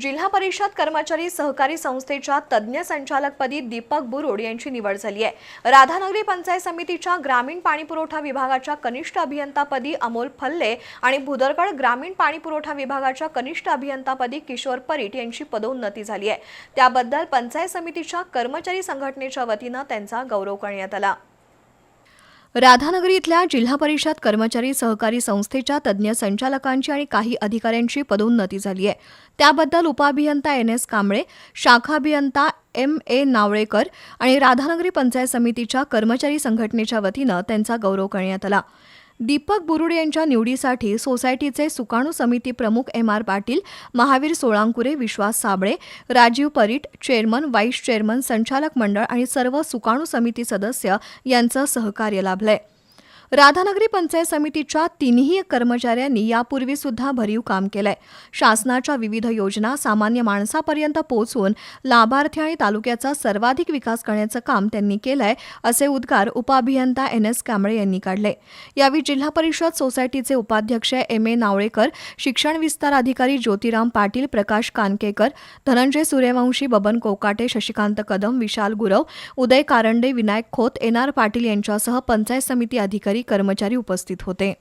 जिल्हा परिषद कर्मचारी सहकारी संस्थेच्या तज्ज्ञ संचालकपदी दीपक बुरुड यांची निवड झाली आहे. राधानगरी पंचायत समितीच्या ग्रामीण पाणीपुरवठा विभागाच्या कनिष्ठ अभियंतापदी अमोल फल्ले आणि भुदरगड ग्रामीण पाणीपुरवठा विभागाच्या कनिष्ठ अभियंतापदी किशोर परीट यांची पदोन्नती झाली आहे. त्याबद्दल पंचायत समितीच्या कर्मचारी संघटनेच्या वतीनं त्यांचा गौरव करण्यात आला. राधानगरी इथल्या जिल्हा परिषद कर्मचारी सहकारी संस्थेच्या तज्ज्ञ संचालकांची आणि काही अधिकाऱ्यांची पदोन्नती झाली आहे. त्याबद्दल उपअभियंता एन एस कांबळे शाखा अभियंता एम ए नावळेकर आणि राधानगरी पंचायत समितीच्या कर्मचारी संघटनेच्या वतीनं त्यांचा गौरव करण्यात आला. दीपक बुरुड यांच्या निवडीसाठी सोसायटीचे सुकाणू समिती प्रमुख M R Patil Mahavir Solankure Vishwas Sable Rajiv Parit chairman vice chairman संचालक मंडळ आणि सर्व सुकाणू समिती सदस्य यांचं सहकार्य लाभलंय. राधानगरी पंचायत समितीच्या तिन्ही कर्मचाऱ्यांनी यापूर्वी सुद्धा भरीव काम केलंय. शासनाच्या विविध योजना सामान्य माणसापर्यंत पोहोचवून लाभार्थी आणि तालुक्याचा सर्वाधिक विकास करण्याचं काम त्यांनी केलंय असे उद्गार उपअभियंता एन एस कांबळे यांनी काढले. यावेळी जिल्हा परिषद सोसायटीचे उपाध्यक्ष एम ए नावळेकर शिक्षण विस्तार अधिकारी ज्योतिराम पाटील प्रकाश कानकेकर धनंजय सूर्यवंशी बबन कोकाटे शशिकांत कदम विशाल गुरव उदय कारंडे विनायक खोत एन आर पाटील यांच्यासह पंचायत समिती अधिकारी कर्मचारी उपस्थित होते.